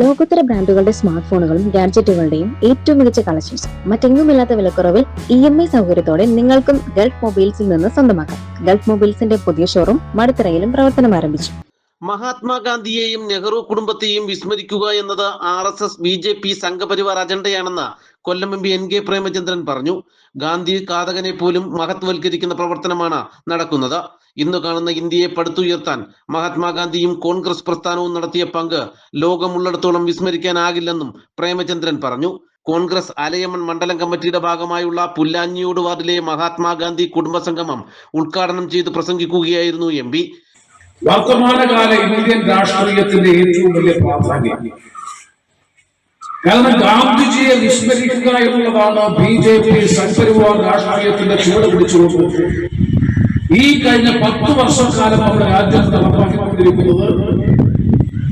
ലോകോത്തര ബ്രാൻഡുകളുടെ സ്മാർട്ട് ഫോണുകളും ഗാഡ്ജറ്റുകളുടെയും ഏറ്റവും മികച്ച കളക്ഷൻസ് മറ്റെങ്ങുമില്ലാത്ത വിലക്കുറവിൽ ഇ എം ഐ സൗകര്യത്തോടെ നിങ്ങൾക്കും ഗൾഫ് മൊബൈൽസിൽ നിന്ന് സ്വന്തമാക്കാം. ഗൾഫ് മൊബൈൽസിന്റെ പുതിയ ഷോറൂം മടുത്തറയിലും പ്രവർത്തനം ആരംഭിച്ചു. മഹാത്മാഗാന്ധിയെയും നെഹ്റു കുടുംബത്തെയും വിസ്മരിക്കുക എന്നത് R S S B J P Sangh Parivar അജണ്ടയാണെന്ന് Kollam M P N K Premachandran പറഞ്ഞു. ഗാന്ധി കാതകനെ പോലും മഹത്വവൽക്കരിക്കുന്ന പ്രവർത്തനമാണ് നടക്കുന്നത്. ഇന്ന് കാണുന്ന ഇന്ത്യയെ പടുത്തുയർത്താൻ മഹാത്മാഗാന്ധിയും കോൺഗ്രസ് പ്രസ്ഥാനവും നടത്തിയ പങ്ക് ലോകമുള്ളിടത്തോളം വിസ്മരിക്കാനാകില്ലെന്നും പ്രേമചന്ദ്രൻ പറഞ്ഞു. കോൺഗ്രസ് അലയമൺ മണ്ഡലം കമ്മിറ്റിയുടെ ഭാഗമായുള്ള പുല്ലാഞ്ഞിയോട് വാർഡിലെ മഹാത്മാഗാന്ധി കുടുംബ സംഗമം ഉദ്ഘാടനം ചെയ്ത് പ്രസംഗിക്കുകയായിരുന്നു എം പി. വർത്തമാനകാല ഇന്ത്യൻ രാഷ്ട്രീയത്തിന്റെ ഏറ്റവും വലിയ പ്രാധാന്യം. കാരണം ഗാന്ധിജിയെ വിസ്മരിക്കുക എന്നുള്ളതാണ് ബി ജെ പി സംഘപരിവാർ രാഷ്ട്രീയത്തിന്റെ ചുവട് പിടിച്ചുകൊണ്ട് ഈ കഴിഞ്ഞ പത്ത് വർഷക്കാലം നമ്മുടെ രാജ്യത്ത് നടപ്പാക്കിക്കൊണ്ടിരിക്കുന്നത്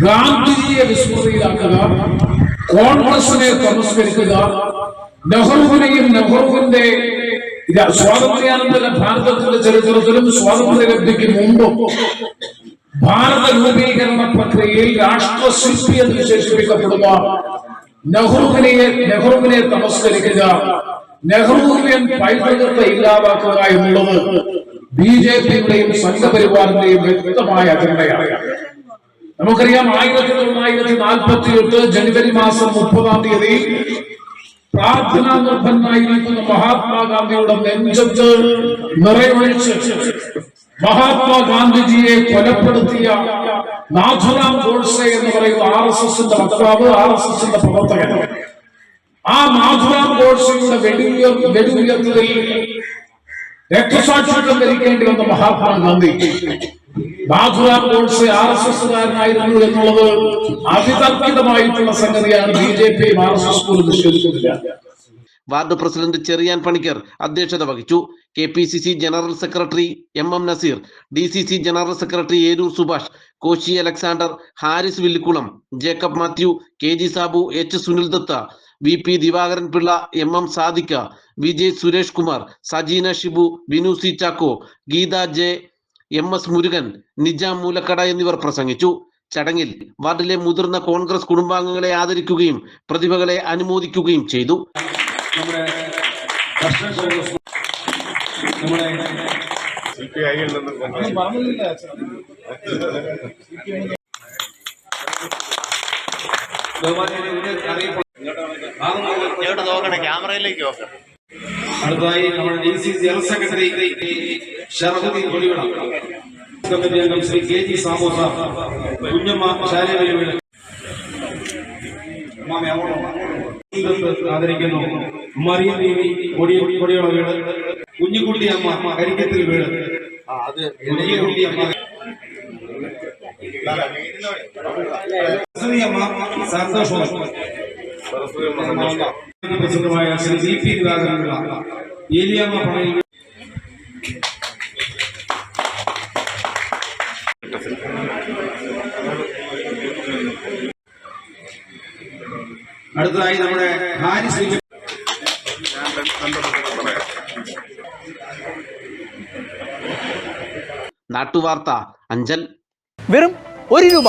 ഗാന്ധിജിയെ വിസ്മൃതിയിലാക്കുക കോൺഗ്രസിനെ തമസ്കരിക്കുക നെഹ്റുവിനെയും നെഹ്റുവിന്റെ സ്വാതന്ത്ര്യാനന്തര ഭാരതത്തിന്റെ ചരിത്രത്തിലും സ്വാതന്ത്ര്യ ലബ്ധിക്ക് മുമ്പും ഭാരത രൂപീകരണ പ്രക്രിയയിൽ രാഷ്ട്രശില്പി എന്ന് വിശേഷിപ്പിക്കപ്പെടുന്ന നെഹ്റുവിനെ നെഹ്റുവിനെ തമസ്കരിക്കുക നെഹ്റുവിനെ പൈതൃകത്തെ ഇല്ലാതാക്കുക എന്നുള്ളത് ബി ജെ പിയുടെയും സംഘപരിവാറിന്റെയും വ്യക്തമായ അജണ്ടയാണ്. നമുക്കറിയാം ആയിരത്തി തൊള്ളായിരത്തി നാൽപ്പത്തി എട്ട് ജനുവരി മാസം മുപ്പതാം തീയതി പ്രാർത്ഥനാ നിർഭനായിരിക്കുന്ന മഹാത്മാഗാന്ധിയുടെ നെഞ്ചത്ത് നിറയൊഴിച്ച് മഹാത്മാഗാന്ധിജിയെ കൊലപ്പെടുത്തിയ നാഥുറാം ഗോഡ്സെ എന്ന് പറയുന്ന ആർ എസ് എസിന്റെ വക്താവ് ആർ എസ് എസിന്റെ പ്രവർത്തകൻ. ആ നാഥുറാം ഗോഡ്സെയുടെ വെടിയുയർ വെടിയുയർത്തലിൽ രക്തസാക്ഷിത്വം ധരിക്കേണ്ടി വന്ന മഹാത്മാഗാന്ധി നാഥുറാം ഗോഡ്സെ ആർ എസ് എസ്സുകാരനായിരുന്നു എന്നുള്ളത് അതിതർക്കിതമായിട്ടുള്ള സംഗതിയാണ് B J P R S S പോലും നിഷേധിക്കുന്നില്ല വാർഡ് പ്രസിഡന്റ് ചെറിയാൻ പണിക്കർ അധ്യക്ഷത വഹിച്ചു. K P C C general secretary M M Nazeer D C C general secretary Eroor Subhash Koshy Alexander Haris Villikkulam Jacob Mathew K G Sabu H Sunil Datta V P Divakaran Pillai M M Sadikka V J Suresh Kumar Sajeena Shibu Binu C Chacko Geetha J M S Murukan Nijam Moolakkada എന്നിവർ പ്രസംഗിച്ചു. ചടങ്ങിൽ വാർഡിലെ മുതിർന്ന കോൺഗ്രസ് കുടുംബാംഗങ്ങളെ ആദരിക്കുകയും പ്രതിഭകളെ അനുമോദിക്കുകയും ചെയ്തു. അറിയപ്പെടുന്ന ഇങ്ങോട്ട് നോക്കണേ? ക്യാമറയിലേക്ക് നോക്കണം അടുത്തതായി നമ്മുടെ D C general secretary Sharafuddin Kodividam committee അംഗം ശ്രീ കെ ജി സാമോസ കുഞ്ഞമ്മ ആദരിക്കുന്നു. മറിയം ദേവി കൊടി കൊടിയുള്ള വീട്. കുഞ്ഞുകുട്ടി അമ്മ കരിക്കത്തിൽ വീട്. കുഞ്ഞുകുട്ടി അമ്മ. സരസ്വതി അമ്മ സന്തോഷം. പ്രസിദ്ധമായ ശ്രീ വി പി ദിവാകരനുള്ള ഏലിയാമ്മ പണയിൽ അടുത്തതായി നമ്മുടെ ഹാരിസ് നാട്ടുവാർത്ത അഞ്ചൽ. വെറും ഒരു രൂപ.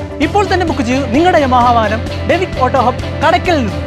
ഇപ്പോൾ തന്നെ ബുക്ക് ചെയ്യൂ നിങ്ങളുടെ യമാഹ വാഹനം ഡെവിക് ഓട്ടോ ഹബ് കടക്കൽ നിന്ന്.